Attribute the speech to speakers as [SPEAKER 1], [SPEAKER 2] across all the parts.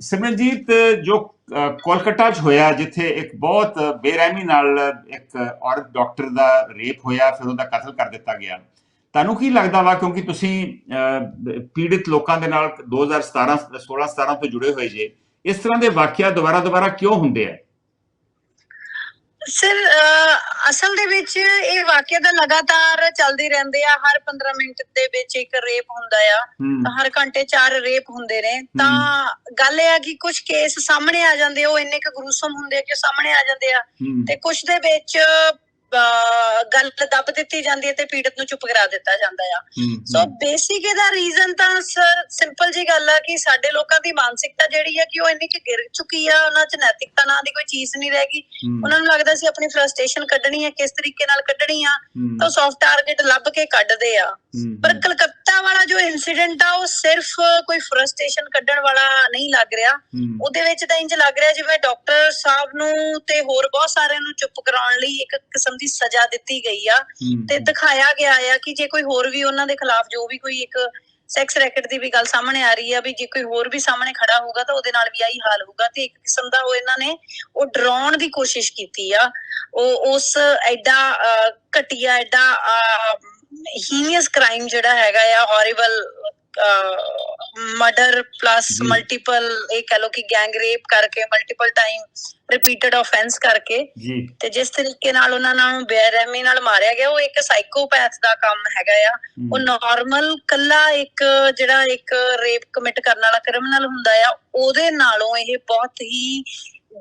[SPEAKER 1] ਸਿਮਰਨਜੀਤ ਜੋ ਅ, ਕੋਲਕਾਤਾ 'ਚ ਹੋਇਆ ਜਿੱਥੇ ਇੱਕ ਬਹੁਤ ਬੇਰਹਿਮੀ ਨਾਲ ਇੱਕ ਔਰਤ ਡਾਕਟਰ ਦਾ ਰੇਪ ਹੋਇਆ ਫਿਰ ਉਹਦਾ ਕਤਲ ਕਰ ਦਿੱਤਾ ਗਿਆ। ਤੁਹਾਨੂੰ ਕੀ ਲੱਗਦਾ ਵਾ? ਕਿਉਂਕਿ ਤੁਸੀਂ ਅ, ਪੀੜਿਤ ਲੋਕਾਂ ਦੇ ਨਾਲ 2017 16 17 ਤੋਂ ਜੁੜੇ ਹੋਏ ਜੇ ਇਸ ਤਰ੍ਹਾਂ ਦੇ ਵਾਕਿਆ ਦੁਬਾਰਾ ਦੁਬਾਰਾ ਕਿਉਂ ਹੁੰਦੇ ਆ?
[SPEAKER 2] ਸਰ ਅਸਲ ਦੇ ਵਿੱਚ ਇਹ ਵਾਕਿਆ ਤਾਂ ਲਗਾਤਾਰ ਚੱਲਦੇ ਰਹਿੰਦੇ ਆ ਹਰ 15 ਮਿੰਟ ਦੇ ਵਿੱਚ ਇੱਕ ਰੇਪ ਹੁੰਦਾ ਆ। ਹਰ ਘੰਟੇ ਚਾਰ ਰੇਪ ਹੁੰਦੇ ਨੇ। ਤਾਂ ਗੱਲ ਇਹ ਆ ਕਿ ਕੁਝ ਕੇਸ ਸਾਹਮਣੇ ਆ ਜਾਂਦੇ ਉਹ ਇੰਨੇ ਕੁ ਗਰੂਸਮ ਹੁੰਦੇ ਆ ਕਿ ਸਾਹਮਣੇ ਆ ਜਾਂਦੇ ਆ। ਤੇ ਕੁਝ ਦੇ ਵਿੱਚ ਗੱਲ ਦੱਬ ਦਿੱਤੀ ਜਾਂਦੀ ਹੈ ਤੇ ਪੀੜਤ ਨੂੰ ਚੁੱਪ ਕਰਾ ਦਿੱਤਾ ਜਾਂਦਾ ਆ। ਸੋ ਬੇਸਿਕ ਇਹਦਾ ਰੀਜ਼ਨ ਤਾਂ ਸਰ ਸਿੰਪਲ ਜੀ ਗੱਲ ਆ ਕਿ ਸਾਡੇ ਲੋਕਾਂ ਦੀ ਮਾਨਸਿਕਤਾ ਜਿਹੜੀ ਆ ਕਿ ਉਹ ਇੰਨੀ ਕਿ ਗਿਰ ਚੁੱਕੀ ਆ ਉਹਨਾਂ 'ਚ ਨੈਤਿਕਤਾ ਨਾਂ ਦੀ ਕੋਈ ਚੀਜ਼ ਨਹੀਂ ਰਹਿ ਗਈ। ਉਹਨਾਂ ਨੂੰ ਲੱਗਦਾ ਸੀ ਆਪਣੀ ਫਰਸਟ੍ਰੇਸ਼ਨ ਕੱਢਣੀ ਹੈ ਕਿਸ ਤਰੀਕੇ ਨਾਲ ਕੱਢਣੀ ਆ ਤਾਂ ਸੌਫਟ ਟਾਰਗੇਟ ਲੱਭ ਕੇ ਕੱਢਦੇ ਆ। ਪਰ ਕਲਕੱਤਾ ਵਾਲਾ ਜੋ ਇਨਸੀਡੈਂਟ ਆ ਉਹ ਸਿਰਫ ਕੋਈ ਫਰਸਟ੍ਰੇਸ਼ਨ ਕੱਢਣ ਵਾਲਾ ਨਹੀਂ ਲੱਗ ਰਿਹਾ। ਉਹਦੇ ਵਿੱਚ ਤਾਂ ਇੰਜ ਲੱਗ ਰਿਹਾ ਜਿਵੇਂ ਡਾਕਟਰ ਸਾਹਿਬ ਨੂੰ ਤੇ ਹੋਰ ਬਹੁਤ ਸਾਰਿਆਂ ਨੂੰ ਚੁੱਪ ਕਰਾਉਣ ਲਈ ਇੱਕ ਕਿਸਮ ਦੀ ਸਜ਼ਾ ਦਿੱਤੀ ਗਈ ਆ। ਤੇ ਦਿਖਾਇਆ ਗਿਆ ਆ ਕਿ ਜੇ ਕੋਈ ਹੋਰ ਵੀ ਉਹਨਾਂ ਦੇ ਖਿਲਾਫ ਜੋ ਵੀ ਕੋਈ ਇੱਕ ਸੈਕਸ ਰੈਕਟ ਦੀ ਵੀ ਗੱਲ ਸਾਹਮਣੇ ਆ ਰਹੀ ਆ ਵੀ ਜੇ ਕੋਈ ਹੋਰ ਵੀ ਸਾਹਮਣੇ ਖੜਾ ਹੋਊਗਾ ਤਾਂ ਉਹਦੇ ਨਾਲ ਵੀ ਆਹੀ ਹਾਲ ਹੋਊਗਾ ਤੇ ਇੱਕ ਕਿਸਮ ਦਾ ਉਹ ਇਹਨਾਂ ਨੇ ਉਹ ਡਰਾਉਣ ਦੀ ਕੋਸ਼ਿਸ਼ ਕੀਤੀ ਆ। ਉਹ ਉਸ ਐਡਾ ਘਟੀਆ ਐਡਾ ਹੀਨੀਅਸ ਕ੍ਰਾਈਮ ਜਿਹੜਾ ਹੈਗਾ ਆ ਹੌਰੀਬਲ ਮਰਡਰ ਪਲੱਸ। ਮਲਟੀਪਲ ਇਹ ਕਹ ਲੋ ਕਿ ਗੈਂਗ ਰੇਪ ਕਰਕੇ ਮਲਟੀਪਲ ਟਾਈਮ ਰਿਪੀਟਡ ਆਫੈਂਸ ਕਰਕੇ
[SPEAKER 1] ਜੀ।
[SPEAKER 2] ਤੇ ਜਿਸ ਤਰੀਕੇ ਨਾਲ ਉਹਨਾਂ ਨੂੰ ਬੇਰਹਿਮੀ ਨਾਲ ਮਾਰਿਆ ਗਿਆ ਉਹ ਇੱਕ ਸਾਈਕੋਪੈਥ ਦਾ ਕੰਮ ਹੈਗਾ ਆ। ਉਹ ਨਾਰਮਲ ਕੱਲਾ ਇੱਕ ਜਿਹੜਾ ਇੱਕ ਰੇਪ ਕਮਿਟ ਕਰਨ ਵਾਲਾ ਕ੍ਰਿਮੀਨਲ ਹੁੰਦਾ ਆ ਉਹਦੇ ਨਾਲੋਂ ਇਹ ਬਹੁਤ ਹੀ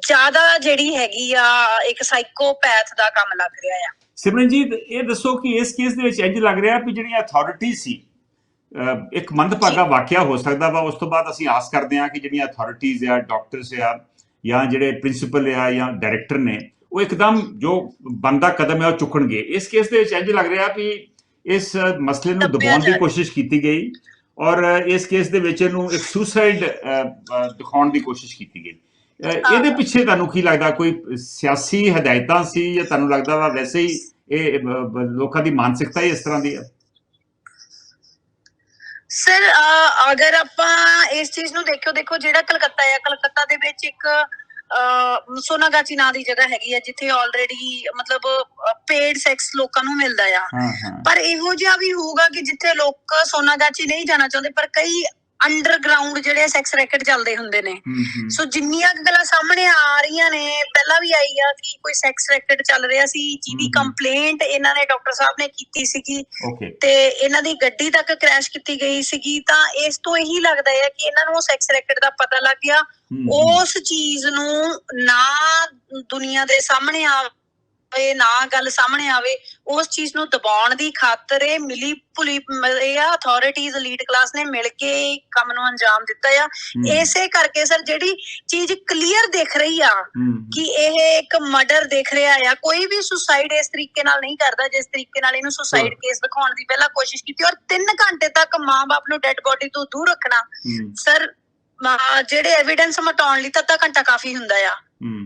[SPEAKER 2] ਜ਼ਿਆਦਾ ਜਿਹੜੀ ਹੈਗੀ ਆ ਇੱਕ ਸਾਈਕੋਪੈਥ ਦਾ ਕੰਮ ਲੱਗ ਰਿਹਾ ਆ।
[SPEAKER 1] ਸਿਮਰਨਜੀਤ ਇਹ ਦੱਸੋ ਕਿ ਇਸ ਕੇਸ ਦੇ ਵਿੱਚ ਇੰਜ ਲੱਗ ਰਿਹਾ ਵੀ ਜਿਹੜੀਆਂ ਅਥਾਰਟੀ ਸੀ ਇੱਕ ਮੰਦਭਾਗਾ ਵਾਕਿਆ ਹੋ ਸਕਦਾ ਵਾ ਉਸ ਤੋਂ ਬਾਅਦ ਅਸੀਂ ਆਸ ਕਰਦੇ ਹਾਂ ਕਿ ਜਿਹੜੀਆਂ ਅਥਾਰਟੀਆਂ ਆ ਡਾਕਟਰਸ ਆ ਜਾਂ ਜਿਹੜੇ ਪ੍ਰਿੰਸੀਪਲ ਆ ਜਾਂ ਡਾਇਰੈਕਟਰ ਨੇ ਉਹ ਇੱਕਦਮ ਜੋ ਬੰਦਾ ਕਦਮ ਹੈ ਉਹ ਚੁੱਕਣਗੇ। ਇਸ ਕੇਸ ਦੇ ਵਿੱਚ ਇੰਜ ਲੱਗ ਰਿਹਾ ਵੀ ਇਸ ਮਸਲੇ ਨੂੰ ਦਬਾਉਣ ਦੀ ਕੋਸ਼ਿਸ਼ ਕੀਤੀ ਗਈ ਔਰ ਇਸ ਕੇਸ ਦੇ ਵਿੱਚ ਇਹਨੂੰ ਇੱਕ ਸੁਸਾਈਡ ਦਿਖਾਉਣ ਦੀ ਕੋਸ਼ਿਸ਼ ਕੀਤੀ ਗਈ। ਇਹਦੇ ਪਿੱਛੇ ਤੁਹਾਨੂੰ ਕੀ ਲੱਗਦਾ? ਕੋਈ ਸਿਆਸੀ ਹਦਾਇਤਾਂ ਸੀ ਜਾਂ ਤੁਹਾਨੂੰ ਲੱਗਦਾ ਵਾ ਵੈਸੇ ਹੀ ਇਹ ਲੋਕਾਂ ਦੀ ਮਾਨਸਿਕਤਾ ਹੀ ਇਸ ਤਰ੍ਹਾਂ ਦੀ ਹੈ?
[SPEAKER 2] ਸਰ ਅਗਰ ਆਪਾਂ ਇਸ ਚੀਜ਼ ਨੂੰ ਦੇਖਿਓ ਦੇਖੋ ਜਿਹੜਾ ਕਲਕੱਤਾ ਹੈ ਕਲਕੱਤਾ ਦੇ ਵਿੱਚ ਇੱਕ ਸੋਨਾਗਾਚੀ ਨਾਂ ਦੀ ਜਗ੍ਹਾ ਹੈਗੀ ਹੈ ਜਿੱਥੇ ਆਲਰੇਡੀ ਮਤਲਬ ਪੇਡ ਸੈਕਸ ਲੋਕਾਂ ਨੂੰ ਮਿਲਦਾ ਆ। ਪਰ ਇਹੋ ਜਿਹਾ ਵੀ ਹੋਊਗਾ ਕਿ ਜਿੱਥੇ ਲੋਕ ਸੋਨਾਗਾਚੀ ਨਹੀਂ ਜਾਣਾ ਚਾਹੁੰਦੇ ਪਰ ਕਈ ਅੰਡਰਗਰਾਉਂਡ ਜਿਹੜੇ ਸੈਕਸ ਰੈਕਟ ਚੱਲਦੇ ਹੁੰਦੇ ਨੇ। ਸੋ ਜਿੰਨੀਆਂ ਗੱਲਾਂ ਸਾਹਮਣੇ ਆ ਰਹੀਆਂ ਨੇ ਪਹਿਲਾਂ ਵੀ ਆਈ ਆ ਕਿ ਕੋਈ ਸੈਕਸ ਰੈਕਟ ਚੱਲ ਰਿਹਾ ਸੀ ਜਿਹਦੀ। ਕੰਪਲੇਂਟ ਇਹਨਾਂ ਨੇ ਡਾਕਟਰ ਸਾਹਿਬ ਨੇ ਕੀਤੀ ਸੀਗੀ। ਤੇ ਇਹਨਾਂ ਦੀ ਗੱਡੀ ਤੱਕ ਕ੍ਰੈਸ਼ ਕੀਤੀ ਗਈ ਸੀਗੀ ਤਾਂ ਇਸ ਤੋਂ ਇਹੀ ਲੱਗਦਾ ਹੈ ਕਿ ਇਹਨਾਂ ਨੂੰ ਸੈਕਸ ਰੈਕਟ ਦਾ ਪਤਾ ਲੱਗ ਗਿਆ। ਉਸ ਚੀਜ਼ ਨੂੰ ਨਾ ਦੁਨੀਆ ਦੇ ਸਾਹਮਣੇ ਆਵੇ ਨਾ ਗੱਲ ਸਾਹਮਣੇ ਆਵੇ ਉਸ ਚੀਜ਼ ਨੂੰ ਦਬਾਉਣ ਦੀ ਖਾਤਰ ਇਹ ਮਿਲੀ ਭੁਲੀ ਇਹ ਅਥਾਰਟੀਜ਼ ਲੀਡ ਕਲਾਸ ਨੇ ਮਿਲ ਕੇ ਕੰਮ ਨੂੰ ਅੰਜਾਮ ਦਿੱਤਾ ਆ। ਇਸੇ ਕਰਕੇ ਸਰ ਜਿਹੜੀ ਚੀਜ਼ ਕਲੀਅਰ ਦਿਖ ਰਹੀ ਆ ਕਿ ਇਹ ਇੱਕ ਮਰਡਰ ਦਿਖ ਰਿਹਾ ਆ ਕੋਈ ਵੀ ਸੁਸਾਈਡ ਇਸ ਤਰੀਕੇ ਨਾਲ ਨਹੀਂ ਕਰਦਾ ਜਿਸ ਤਰੀਕੇ ਨਾਲ ਇਹਨੂੰ ਸੁਸਾਈਡ ਕੇਸ ਦਿਖਾਉਣ ਦੀ ਪਹਿਲਾਂ ਕੋਸ਼ਿਸ਼ ਕੀਤੀ ਔਰ 3 ਘੰਟੇ ਤੱਕ ਮਾਂ-ਬਾਪ ਨੂੰ ਡੈੱਡ ਬੋਡੀ ਤੋਂ ਦੂਰ ਰੱਖਣਾ। ਸਰ ਮਾ- ਜਿਹੜੇ ਐਵੀਡੈਂਸ ਮਟਾਉਣ ਲਈ ਤਾਂ ਅੱਧਾ ਘੰਟਾ ਕਾਫੀ ਹੁੰਦਾ ਆ।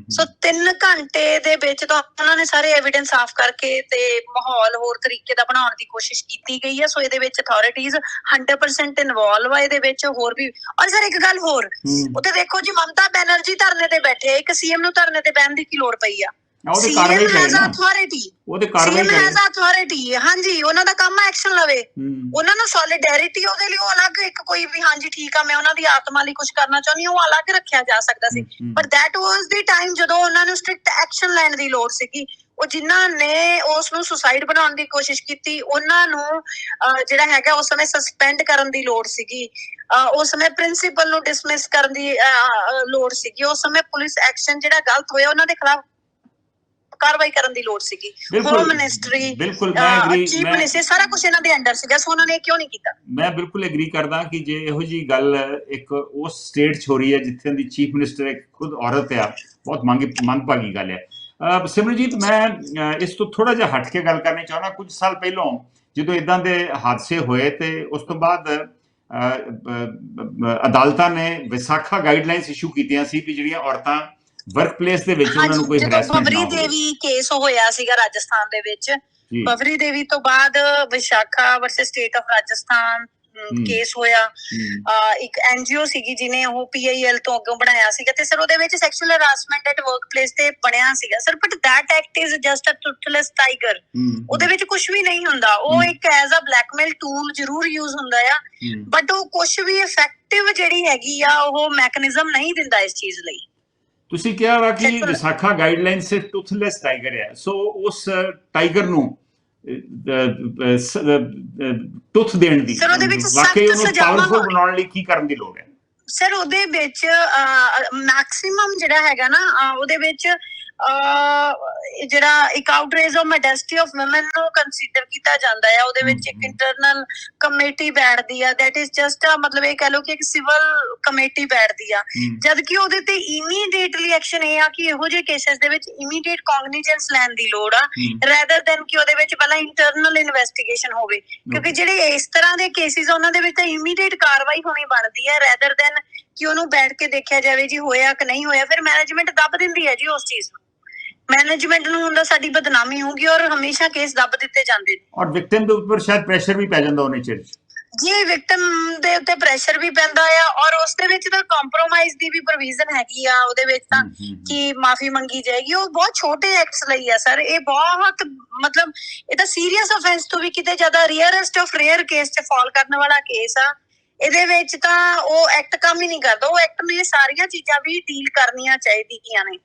[SPEAKER 2] ਸੋ 3 ਘੰਟੇ ਦੇ ਵਿੱਚ ਤਾਂ ਉਹਨਾਂ ਨੇ ਸਾਰੇ ਐਵੀਡੈਂਸ ਸਾਫ਼ ਕਰਕੇ ਤੇ ਮਾਹੌਲ ਹੋਰ ਤਰੀਕੇ ਦਾ ਬਣਾਉਣ ਦੀ ਕੋਸ਼ਿਸ਼ ਕੀਤੀ ਗਈ ਹੈ। ਸੋ ਇਹਦੇ ਵਿੱਚ ਅਥਾਰਟੀਜ਼ 100% ਇਨਵੋਲਵ ਆ ਇਹਦੇ ਵਿੱਚ ਹੋਰ ਵੀ ਔਰ ਸਰ ਇੱਕ ਗੱਲ ਹੋਰ। ਉੱਤੇ ਦੇਖੋ ਜੀ ਮਮਤਾ ਬੈਨਰਜੀ ਧਰਨੇ ਤੇ ਬੈਠੇ ਇੱਕ ਸੀਐਮ ਨੂੰ ਧਰਨੇ ਤੇ ਬਹਿਣ ਦੀ ਕੀ ਲੋੜ ਪਈ ਆ?
[SPEAKER 1] ਉਹਦੇ ਕਾਰਵਾਈ ਕਰੇ ਨਾ
[SPEAKER 2] ਅਥਾਰਟੀ
[SPEAKER 1] ਉਹਦੇ ਕਾਰਵਾਈ
[SPEAKER 2] ਸੀਐਮ
[SPEAKER 1] ਕਰੇ
[SPEAKER 2] ਹੈਜ਼ ਅਥਾਰਟੀ ਹਾਂਜੀ ਉਹਨਾਂ ਦਾ ਕੰਮ ਐਕਸ਼ਨ ਲਵੇ। ਉਹਨਾਂ ਨੂੰ ਸੋਲੀਡੈਰਿਟੀ ਉਹਦੇ ਲਈ ਉਹ ਅਲੱਗ ਇੱਕ ਕੋਈ ਵੀ ਹਾਂਜੀ ਠੀਕ ਆ ਮੈਂ ਉਹਨਾਂ ਦੀ ਆਤਮਾ ਲਈ ਕੁਝ ਕਰਨਾ ਚਾਹੁੰਦੀ ਹਾਂ ਉਹ ਅਲੱਗ ਰੱਖਿਆ ਜਾ ਸਕਦਾ ਸੀ। ਪਰ that was the time ਜਦੋਂ ਉਹਨਾਂ ਨੂੰ ਸਟ੍ਰਿਕਟ ਐਕਸ਼ਨ ਲੈਣ ਦੀ ਲੋੜ ਸੀਗੀ। ਉਹ ਜਿਨ੍ਹਾਂ ਨੇ ਉਸ ਨੂੰ ਸੁਸਾਈਡ ਬਣਾਉਣ ਦੀ ਕੋਸ਼ਿਸ਼ ਕੀਤੀ ਉਹਨਾਂ ਨੂੰ ਜਿਹੜਾ ਹੈਗਾ ਉਸ ਸਮੇਂ ਸਸਪੈਂਡ ਕਰਨ ਦੀ ਲੋੜ ਸੀਗੀ। ਉਸ ਸਮੇਂ ਪ੍ਰਿੰਸੀਪਲ ਨੂੰ ਡਿਸਮਿਸ ਕਰਨ ਦੀ ਲੋੜ ਸੀਗੀ। ਉਸ ਸਮੇਂ ਪੁਲਿਸ ਐਕਸ਼ਨ ਜਿਹੜਾ ਗਲਤ ਹੋਇਆ ਉਹਨਾਂ ਦੇ ਖਿਲਾਫ ਕਾਰਵਾਈ ਕਰਨ ਦੀ ਲੋੜ ਸੀਗੀ। ਹੋਮ ਮਿਨਿਸਟਰੀ
[SPEAKER 1] ਬਿਲਕੁਲ ਮੈਂ ਐਗਰੀ
[SPEAKER 2] ਚੀਫ ਮਿਨਿਸਟਰ ਸਾਰਾ ਕੁਝ ਇਹਨਾਂ ਦੇ ਅੰਡਰ ਸੀਗਾ ਸੋ ਉਹਨਾਂ ਨੇ ਕਿਉਂ ਨਹੀਂ ਕੀਤਾ?
[SPEAKER 1] ਮੈਂ ਬਿਲਕੁਲ ਐਗਰੀ ਕਰਦਾ ਕਿ ਜੇ ਇਹੋ ਜੀ ਗੱਲ ਇੱਕ ਉਸ ਸਟੇਟ 'ਚ ਹੋ ਰਹੀ ਹੈ ਜਿੱਥੇ ਦੀ ਚੀਫ ਮਿਨਿਸਟਰ ਇੱਕ ਖੁਦ ਔਰਤ ਆ ਬਹੁਤ ਮੰਗੀ ਮੰਦਭਾਗੀ ਗੱਲ ਹੈ। ਸਿਮਰਜੀਤ ਮੈਂ ਇਸ ਤੋਂ ਥੋੜਾ ਜਿਹਾ ਹਟ ਕੇ ਗੱਲ ਕਰਨੀ ਚਾਹੁੰਦਾ ਕੁਝ ਸਾਲ ਪਹਿਲਾਂ ਜਦੋਂ ਇਦਾਂ ਦੇ ਹਾਦਸੇ ਹੋਏ ਤੇ ਉਸ ਤੋਂ ਬਾਅਦ ਅਦਾਲਤਾਂ ਨੇ ਵਿਸਾਖਾ ਗਾਈਡਲਾਈਨਸ ਇਸ਼ੂ ਕੀਤੀਆਂ ਸੀ ਕਿ ਜਿਹੜੀਆਂ ਔਰਤਾਂ ਵਰਕਪਲੇਸ ਦੇ ਵਿੱਚ ਉਹਨਾਂ ਨੂੰ ਕੋਈ ਹਰੈਸਮੈਂਟ ਨਾ ਹੋਵੇ।
[SPEAKER 2] ਦੇਵੀ ਕੇਸ ਹੋਇਆ ਸੀਗਾ ਰਾਜਸਥਾਨ ਦੇ ਵਿੱਚ
[SPEAKER 1] ਜੀ।
[SPEAKER 2] ਬਬਰੀ ਦੇਵੀ ਤੋਂ ਬਾਅਦ Vishakha versus state of Rajasthan. Case ਹੋਇਆ। ਇੱਕ ਐਨਜੀਓ ਸੀਗੀ ਜਿਨੇ ਉਹ ਪੀਆਈਐਲ ਤੋਂ ਅੱਗੇ ਬਣਾਇਆ ਸੀਗਾ ਤੇ ਸਰ ਉਹਦੇ ਵਿੱਚ ਸੈਕਸ਼ੂਅਲ ਹਰਾਸਮੈਂਟ ਐਟ ਵਰਕਪਲੇਸ ਤੇ ਬਣਿਆ ਸੀਗਾ। Sir but that act is just a toothless tiger ਉਹਦੇ ਵਿੱਚ ਕੁਝ ਵੀ ਨਹੀਂ ਹੁੰਦਾ। ਉਹ। ਇੱਕ ਐਜ਼ ਅ ਬਲੈਕਮੇਲ ਟੂਲ ਜ਼ਰੂਰ ਯੂਜ਼ ਹੁੰਦਾ ਆ। ਬਟ ਉਹ ਕੁਝ ਵੀ ਇਫੈਕਟਿਵ ਜਿਹੜੀ ਹੈਗੀ ਆ ਉਹ ਮੈਕੈਨਿਜ਼ਮ ਨਹੀਂ ਦਿੰਦਾ ਇਸ ਚੀਜ਼ ਲਈ।
[SPEAKER 1] ਤੁਸੀਂ ਕਿਹਾ ਵਾ ਕਿ ਵਿਸਾਖਾ ਗਾਈਡਲਾਈਨ ਸਿਰਫ ਟੁਥਲੈਸ ਟਾਈਗਰ ਹੈ। ਸੋ ਉਸ ਟਾਈਗਰ ਨੂੰ ਟੁੱਥ ਦੇਣ ਦੀ ਵਾਕਈ ਉਹਨੂੰ ਪਾਵਰਫੁਲ ਬਣਾਉਣ ਲਈ ਕੀ ਕਰਨ ਦੀ ਲੋੜ ਹੈ?
[SPEAKER 2] ਸਰ ਉਹਦੇ ਵਿੱਚ ਮੈਕਸਿਮਮ ਜਿਹੜਾ ਹੈਗਾ ਨਾ ਉਹਦੇ ਵਿੱਚ ਜਿਹੜਾ ਇੱਕ outrage of modesty of woman ਨੂੰ ਕੰਸੀਡਰ ਕੀਤਾ ਜਾਂਦਾ ਹੈ ਉਹਦੇ ਵਿੱਚ ਇੱਕ। ਇੰਟਰਨਲ ਕਮੇਟੀ ਬੈਠਦੀ ਆ ਦੈਟ ਇਜ਼ ਜਸਟ ਮਤਲਬ ਇਹ ਕਹ ਲਓ ਕਿ ਇੱਕ ਸਿਵਲ ਕਮੇਟੀ ਬੈਠਦੀ ਆ। ਜਦ ਕਿ ਉਹਦੇ ਤੇ ਇਮੀਡੀਏਟਲੀ ਐਕਸ਼ਨ ਇਹ ਆ ਕਿ ਇਹੋ ਜਿਹੇ ਕੇਸਸ ਦੇ ਵਿੱਚ ਇਮੀਡੀਏਟ ਕੌਗਨੀਜੈਂਸ ਲੈਣ ਦੀ ਲੋੜ ਆ ਰੈਦਰ ਦੈਨ ਕਿ ਉਹਦੇ ਵਿੱਚ ਪਹਿਲਾਂ ਇੰਟਰਨਲ ਇਨਵੈਸਟੀਗੇਸ਼ਨ ਹੋਵੇ। ਕਿਉਂਕਿ. ਜਿਹੜੇ ਇਸ ਤਰ੍ਹਾਂ ਦੇ ਕੇਸਿਸ ਉਹਨਾਂ ਦੇ ਵਿੱਚ ਤਾਂ ਇਮੀਡੀਏਟ ਕਾਰਵਾਈ ਹੋਣੀ ਬਣਦੀ ਹੈ ਰੈਦਰ ਦੈਨ ਕਿ ਉਹਨੂੰ ਬੈਠ ਕੇ ਦੇਖਿਆ ਜਾਵੇ ਜੀ ਹੋਇਆ ਕਿ ਨਹੀਂ ਹੋਇਆ ਫਿਰ ਮੈਨੇਜਮੈਂਟ ਦੱਬ ਦਿੰਦੀ ਹੈ ਜੀ ਉਸ ਚੀਜ਼ ਨੂੰ। ਮੈਨੇਜਮੈਂਟ ਨੂੰ ਹੁੰਦਾ ਸਾਡੀ ਬਦਨਾਮੀ ਹੋਊਗੀ ਔਰ ਹਮੇਸ਼ਾ ਕੇਸ ਦੱਬ ਦਿੱਤੇ ਜਾਂਦੇ ਨੇ।
[SPEAKER 1] ਔਰ ਵਿਕਟਿਮ ਦੇ ਉੱਪਰ ਸ਼ਾਇਦ ਪ੍ਰੈਸ਼ਰ ਵੀ ਪੈ ਜਾਂਦਾ ਉਹਨੇ ਚਿਰ
[SPEAKER 2] ਜੀ ਵਿਕਟਮ ਦੇ ਉੱਤੇ ਪ੍ਰੈਸ਼ਰ ਵੀ ਪੈਂਦਾ ਆ ਔਰ ਉਸ ਦੇ ਵਿੱਚ ਤਾਂ ਕੰਪਰੋਮਾਈਜ਼ ਦੀ ਵੀ ਪ੍ਰੋਵੀਜ਼ਨ ਹੈਗੀ ਆ ਉਹਦੇ ਵਿੱਚ ਤਾਂ। ਕਿ ਮਾਫੀ ਮੰਗੀ ਜਾਏਗੀ। ਉਹ ਬਹੁਤ ਛੋਟੇ ਐਕਟਸ ਲਈ ਆ ਸਰ। ਇਹ ਬਹੁਤ ਮਤਲਬ ਇਹ ਤਾਂ ਸੀਰੀਅਸ ਆਫੈਂਸ ਤੋਂ ਵੀ ਕਿਤੇ ਜ਼ਿਆਦਾ ਰੀਅਰੈਸਟ ਆਫ ਰੇਅਰ ਕੇਸ 'ਚ ਫਾਲ ਕਰਨ ਵਾਲਾ ਕੇਸ ਆ। ਇਹਦੇ ਵਿੱਚ ਤਾਂ ਉਹ ਐਕਟ ਕੰਮ ਹੀ ਨਹੀਂ ਕਰਦਾ। ਉਹ ਐਕਟ ਨੂੰ ਇਹ ਸਾਰੀਆਂ ਚੀਜ਼ਾਂ ਵੀ ਡੀਲ ਕਰਨੀਆਂ ਚਾਹੀਦੀਆਂ ਨੇ।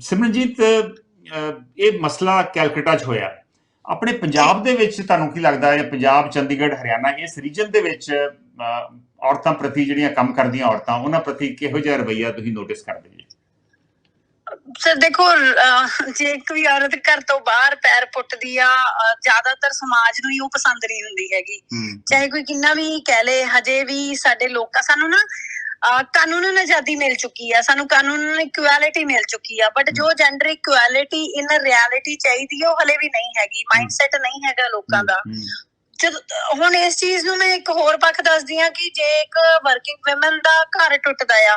[SPEAKER 1] ਸਿਮਰਨਜੀਤ ਇਹ ਮਸਲਾ ਕੈਲਕਟਾ 'ਚ ਹੋਇਆ। ਆਪਣੇ ਪੰਜਾਬ ਦੇ ਵਿੱਚ ਤੁਹਾਨੂੰ ਕੀ ਲੱਗਦਾ ਹੈ? ਪੰਜਾਬ ਚੰਡੀਗੜ੍ਹ ਹਰਿਆਣਾ ਇਸ ਰੀਜਨ ਦੇ ਵਿੱਚ ਔਰਤਾਂ ਪ੍ਰਤੀ ਜਿਹੜੀਆਂ ਕੰਮ ਕਰਦੀਆਂ ਔਰਤਾਂ ਉਹਨਾਂ ਪ੍ਰਤੀ ਕਿਹੋ ਜਿਹਾ ਰਵੱਈਆ ਤੁਸੀਂ ਨੋਟਿਸ ਕਰਦੇ ਜੀ?
[SPEAKER 2] ਸਰ ਦੇਖੋ ਜੇ ਕੋਈ ਔਰਤ ਘਰ ਤੋਂ ਬਾਹਰ ਪੈਰ ਪੁੱਟਦੀ ਆ ਜ਼ਿਆਦਾਤਰ ਸਮਾਜ ਨੂੰ ਹੀ ਉਹ ਪਸੰਦ ਨਹੀਂ ਹੁੰਦੀ ਹੈਗੀ। ਚਾਹੇ ਕੋਈ ਕਿੰਨਾ ਵੀ ਕਹਿ ਲੇ ਹਜੇ ਵੀ ਸਾਡੇ ਲੋਕਾਂ ਸਾਨੂੰ ਨਾ ਕਾਨੂੰਨ ਆਜ਼ਾਦੀ ਮਿਲ ਚੁੱਕੀ ਆ ਸਾਨੂੰ ਕਾਨੂੰਨ ਇਕੁਐਲਿਟੀ ਮਿਲ ਚੁੱਕੀ ਆ ਬਟ ਜੋ ਜੈਂਡਰ ਇਕੁਐਲਿਟੀ ਇਨ ਰਿਐਲਿਟੀ ਚਾਹੀਦੀ ਆ ਉਹ ਹਲੇ ਵੀ ਨਹੀਂ ਹੈਗੀ ਮਾਈਂਡਸੈਟ ਨਹੀਂ ਹੈਗਾ ਲੋਕਾਂ ਦਾ। ਜਦ ਹੁਣ ਇਸ ਚੀਜ਼ ਨੂੰ ਮੈਂ ਇੱਕ ਹੋਰ ਪੱਖ ਦੱਸਦੀ ਆ ਕਿ ਜੇ ਇੱਕ ਵਰਕਿੰਗ ਔਮਨ ਦਾ ਘਰ ਟੁੱਟਦਾ ਆ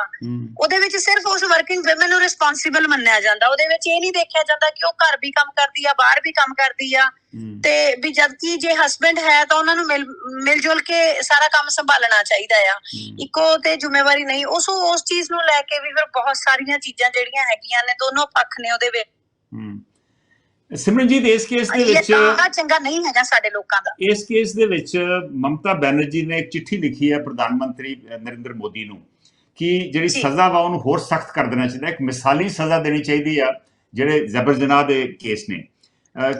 [SPEAKER 2] ਉਹਦੇ ਵਿੱਚ ਸਿਰਫ ਉਸ ਵਰਕਿੰਗ ਔਮਨ ਨੂੰ ਰਿਸਪੌਂਸਿਬਲ ਮੰਨਿਆ ਜਾਂਦਾ। ਉਹਦੇ ਵਿੱਚ ਇਹ ਨਹੀਂ ਦੇਖਿਆ ਜਾਂਦਾ ਕਿ ਉਹ ਘਰ ਵੀ ਕੰਮ ਕਰਦੀ ਆ ਬਾਹਰ ਵੀ ਕੰਮ ਕਰਦੀ ਆ। ਤੇ ਵੀ ਜਦ ਕਿ ਜੇ ਹਸਬੰਡ ਹੈ ਤਾਂ ਉਹਨਾਂ ਨੂੰ ਮਿਲ ਮਿਲ ਜੁਲ ਕੇ ਸਾਰਾ ਕੰਮ ਸੰਭਾਲਣਾ ਚਾਹੀਦਾ ਆ। ਇੱਕੋ ਤੇ ਜ਼ਿੰਮੇਵਾਰੀ ਨਹੀਂ ਉਸ ਉਸ ਚੀਜ਼ ਨੂੰ ਲੈ ਕੇ ਵੀ ਫਿਰ ਬਹੁਤ ਸਾਰੀਆਂ ਚੀਜ਼ਾਂ ਜਿਹੜੀਆਂ ਹੈਗੀਆਂ ਨੇ ਦੋਨੋਂ ਪੱਖ ਨੇ ਉਹਦੇ ਵਿੱਚ।
[SPEAKER 1] ਸਿਮਰਨਜੀਤ ਇਸ ਕੇਸ ਦੇ
[SPEAKER 2] ਇਹ
[SPEAKER 1] ਵਿੱਚ
[SPEAKER 2] ਤਾਂ ਚੰਗਾ ਨਹੀਂ ਹੈਗਾ ਸਾਡੇ ਲੋਕਾਂ ਦਾ।
[SPEAKER 1] ਇਸ ਕੇਸ ਦੇ ਵਿੱਚ ਮਮਤਾ ਬੈਨਰਜੀ ਨੇ ਇੱਕ ਚਿੱਠੀ ਲਿਖੀ ਹੈ ਪ੍ਰਧਾਨ ਮੰਤਰੀ ਨਰਿੰਦਰ ਮੋਦੀ ਨੂੰ ਕਿ ਜਿਹੜੀ। ਸਜ਼ਾ ਵਾ ਉਹਨੂੰ ਹੋਰ ਸਖਤ ਕਰ ਦੇਣਾ ਚਾਹੀਦਾ ਇੱਕ ਮਿਸਾਲੀ ਸਜ਼ਾ ਦੇਣੀ ਚਾਹੀਦੀ ਆ ਜਿਹੜੇ ਜ਼ਬਰ ਜਨਾਹ ਦੇ ਕੇਸ ਨੇ।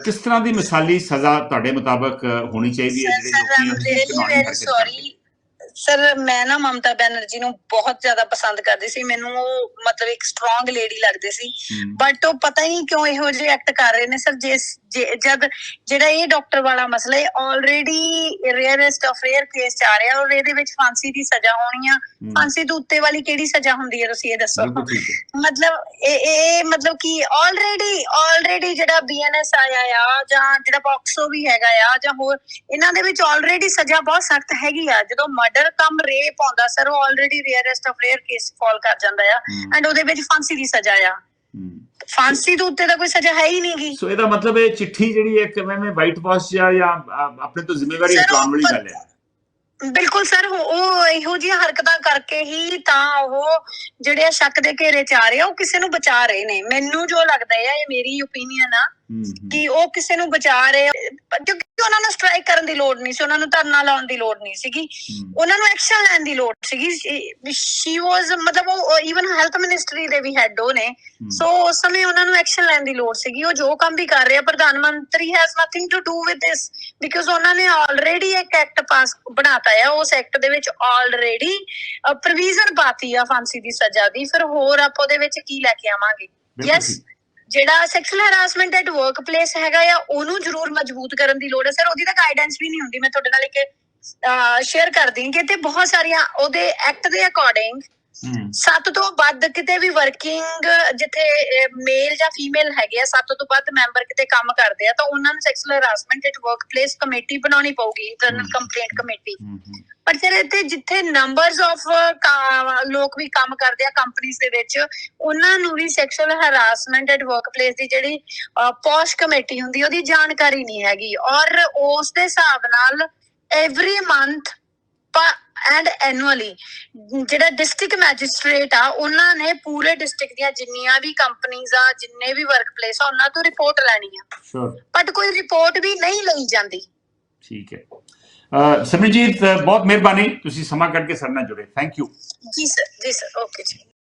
[SPEAKER 1] ਕਿਸ ਤਰ੍ਹਾਂ ਦੀ ਮਿਸਾਲੀ ਸਜ਼ਾ ਤੁਹਾਡੇ ਮੁਤਾਬਕ ਹੋਣੀ ਚਾਹੀਦੀ ਹੈ ਜਿਹੜੇ ਲੋਕੀ ਇਹੋ
[SPEAKER 2] ਸੌਰੀ ਸਰ ਮੈਂ ਨਾ ਮਮਤਾ ਬੈਨਰਜੀ ਨੂੰ ਬਹੁਤ ਜ਼ਿਆਦਾ ਪਸੰਦ ਕਰਦੀ ਸੀ। ਮੈਨੂੰ ਉਹ ਮਤਲਬ ਇੱਕ ਸਟਰੋਂਗ ਲੇਡੀ ਲੱਗਦੀ ਸੀ। ਬਟ ਉਹ ਪਤਾ ਨਹੀਂ ਕਿਉਂ ਇਹੋ ਜਿਹੇ ਐਕਟ ਕਰ ਰਹੇ ਨੇ ਸਰ ਜੇ- ਜਦ ਜਿਹੜਾ ਇਹ ਡਾਕਟਰ ਵਾਲਾ ਮਸਲਾ ਹੈ already rarest of rare case ਚ ਆ ਰਿਹਾ ਔਰ ਇਹਦੇ ਵਿੱਚ ਫਾਂਸੀ ਦੀ ਸਜ਼ਾ ਹੋਣੀ ਆ। ਫਾਂਸੀ ਤੋਂ ਉੱਤੇ ਵਾਲੀ ਕਿਹੜੀ ਸਜ਼ਾ ਹੁੰਦੀ ਹੈ ਤੁਸੀਂ ਇਹ ਦੱਸੋ? ਮਤਲਬ ਇਹ ਇਹ ਮਤਲਬ ਕਿ ਆਲਰੇਡੀ ਆਲਰੇਡੀ ਜਿਹੜਾ ਬੀਐਨਐਸ ਆਇਆ ਆ ਜਾਂ ਜਿਹੜਾ ਪੌਕਸੋ ਵੀ ਹੈਗਾ ਆ ਜਾਂ ਹੋਰ ਇਹਨਾਂ ਦੇ ਵਿੱਚ ਆਲਰੇਡੀ ਸਜ਼ਾ ਬਹੁਤ ਸਖਤ ਹੈਗੀ ਆ। ਜਦੋਂ ਮਰਡਰ ਕਮ ਰੇਪ ਆਉਂਦਾ ਸਰ ਉਹ already rarest of rare case fall ਕਰ ਜਾਂਦਾ ਆ ਐਂਡ ਉਹਦੇ ਵਿੱਚ ਫਾਂਸੀ ਦੀ ਸਜ਼ਾ ਆ। ਫਾਂਸੀ ਤੋਂ ਉੱਤੇ ਤਾਂ ਕੋਈ ਸਜ਼ਾ ਹੈ ਹੀ ਨਹੀਂਗੀ
[SPEAKER 1] ਸੋ ਇਹਦਾ ਮਤਲਬ ਇਹ ਚਿੱਠੀ ਜਿਹੜੀ ਹੈ ਕਿਵੇਂ ਮੈਂ ਵਾਈਟ ਵਾਸ਼ ਜਾਂ ਆਪਣੇ ਤੋਂ ਜ਼ਿੰਮੇਵਾਰੀ ਹਟਾਉਣ ਵਾਲੀ ਗੱਲ ਹੈ।
[SPEAKER 2] ਬਿਲਕੁਲ ਸਰ ਉਹ ਇਹੋ ਜਿਹੀਆਂ ਹਰਕਤਾਂ ਕਰਕੇ ਹੀ ਤਾਂ ਉਹ ਜਿਹੜੇ ਸ਼ੱਕ ਦੇ ਘੇਰੇ ਚ ਆ ਰਹੇ ਆ ਉਹ ਕਿਸੇ ਨੂੰ ਬਚਾ ਰਹੇ ਨੇ। ਮੈਨੂੰ ਜੋ ਲੱਗਦਾ ਹੈ ਇਹ ਮੇਰੀ ਓਪੀਨੀਅਨ ਆ ਕਿ ਉਹ ਕਿਸੇ ਨੂੰ ਬਚਾ ਰਹੇ। ਕਿਉਂਕਿ ਉਹਨਾਂ ਨੂੰ ਸਟ੍ਰਾਈਕ ਕਰਨ ਦੀ ਲੋੜ ਨਹੀਂ ਸੀ ਉਹਨਾਂ ਨੂੰ ਧਰਨਾ ਲਾਉਣ ਦੀ ਲੋੜ ਨਹੀਂ ਸੀਗੀ। ਉਹਨਾਂ ਨੂੰ ਐਕਸ਼ਨ ਲੈਣ ਦੀ ਲੋੜ ਸੀਗੀ। ਸ਼ੀ ਵਾਸ ਮਤਲਬ ਉਹ ਇਵਨ ਹੈਲਥ ਮਿਨਿਸਟਰੀ ਦੇ ਵੀ ਹੈਡ ਉਹ ਨੇ। ਸੋ ਉਸ ਸਮੇਂ ਉਹਨਾਂ ਨੂੰ ਐਕਸ਼ਨ ਲੈਣ ਦੀ ਲੋੜ ਸੀਗੀ। ਉਹ ਜੋ ਕੰਮ ਵੀ ਕਰ ਰਹੇ ਪ੍ਰਧਾਨ ਮੰਤਰੀ has nothing to do with this because ਉਹਨਾਂ ਨੇ ਆਲਰੇਡੀ ਇੱਕ ਐਕਟ ਪਾਸ ਬਣਾਤਾ ਆ। ਉਸ ਐਕਟ ਦੇ ਵਿੱਚ ਆਲਰੇਡੀ ਪ੍ਰੋਵੀਜ਼ਨ ਪਾਤੀ ਆ ਫਾਂਸੀ ਦੀ ਸਜ਼ਾ ਦੀ। ਫਿਰ ਹੋਰ ਆਪਾਂ ਉਹਦੇ ਵਿੱਚ ਕੀ ਲੈ ਕੇ ਆਵਾਂਗੇ? ਯੈਸ। ਜਿਹੜਾ sexual harassment at work place ਹੈਗਾ ਆ, ਉਹਨੂੰ ਜ਼ਰੂਰ ਮਜ਼ਬੂਤ ਕਰਨ ਦੀ ਲੋੜ ਹੈ ਸਰ ਉਹਦੀ ਤਾਂ ਗਾਈਡੈਂਸ ਵੀ ਨਹੀਂ ਹੁੰਦੀ। ਮੈਂ ਤੁਹਾਡੇ ਨਾਲ ਇੱਕ ਸ਼ੇਅਰ ਕਰਦੀ ਹਾਂ ਤੇ ਬਹੁਤ ਸਾਰੀਆਂ, ਉਹਦੇ ਐਕਟ ਦੇ ਅਕੋਰਡਿੰਗ ਸੱਤ ਤੋਂ ਵੱਧ ਕਿਤੇ ਵੀ ਵਰਕਿੰਗ ਜਿੱਥੇ ਮੇਲ ਜਾਂ ਫੀਮੇਲ ਹੈਗੇ ਆ ਸੱਤ ਤੋਂ ਵੱਧ ਮੈਂਬਰ ਕਿਤੇ ਕੰਮ ਕਰਦੇ ਆ ਤਾਂ ਉਹਨਾਂ ਨੂੰ sexual harassment at work place committee ਬਣਾਉਣੀ ਪਊਗੀ ਇੰਟਰਨਲ। ਕੰਪਲੇਂਟ ਕਮੇਟੀ ਪਰ ਸਰ ਇੱਥੇ ਜਿੱਥੇ ਨੰਬਰਸ ਆਫ ਲੋਕ ਵੀ ਕੰਮ ਕਰਦੇ ਆ ਕੰਪਨੀਆਂ ਦੇ ਵਿੱਚ ਉਹਨਾਂ ਨੂੰ ਵੀ ਸੈਕਸ਼ੂਅਲ ਹਰਾਸਮੈਂਟ ਐਟ ਵਰਕਪਲੇਸ ਦੀ ਜਿਹੜੀ ਪੋਸ਼ ਕਮੇਟੀ ਹੁੰਦੀ ਉਹਦੀ ਜਾਣਕਾਰੀ ਨਹੀਂ ਹੈਗੀ। ਔਰ ਉਸ ਦੇ ਹਿਸਾਬ ਨਾਲ ਐਵਰੀ ਮੰਥ ਐਂਡ ਐਨੂਅਲੀ ਜਿਹੜਾ ਡਿਸਟ੍ਰਿਕਟ ਮੈਜਿਸਟ੍ਰੇਟ ਆ ਉਹਨਾਂ ਨੇ ਪੂਰੇ ਡਿਸਟ੍ਰਿਕਟ ਦੀਆਂ ਜਿੰਨੀਆਂ ਵੀ ਕੰਪਨੀਆਂ ਆ ਜਿੰਨੇ ਵੀ ਵਰਕਪਲੇਸ ਆ ਉਹਨਾਂ ਤੋਂ ਰਿਪੋਰਟ ਲੈਣੀ ਆ।
[SPEAKER 1] ਸ਼ੋਰ
[SPEAKER 2] ਬਟ ਕੋਈ ਰਿਪੋਰਟ ਵੀ ਨਹੀਂ ਲਈ ਜਾਂਦੀ।
[SPEAKER 1] ਠੀਕ ਹੈ। ਅ, ਬਹੁਤ ਮਿਹਰਬਾਨੀ। ਤੁਸੀਂ ਸਮਾਂ ਕੱਢ ਕੇ ਸਾਡੇ ਨਾਲ ਜੁੜੇ। ਥੈਂਕ ਯੂ
[SPEAKER 2] ਜੀ ਸਰ ਜੀ ਸਰ ਓਕੇ ਜੀ।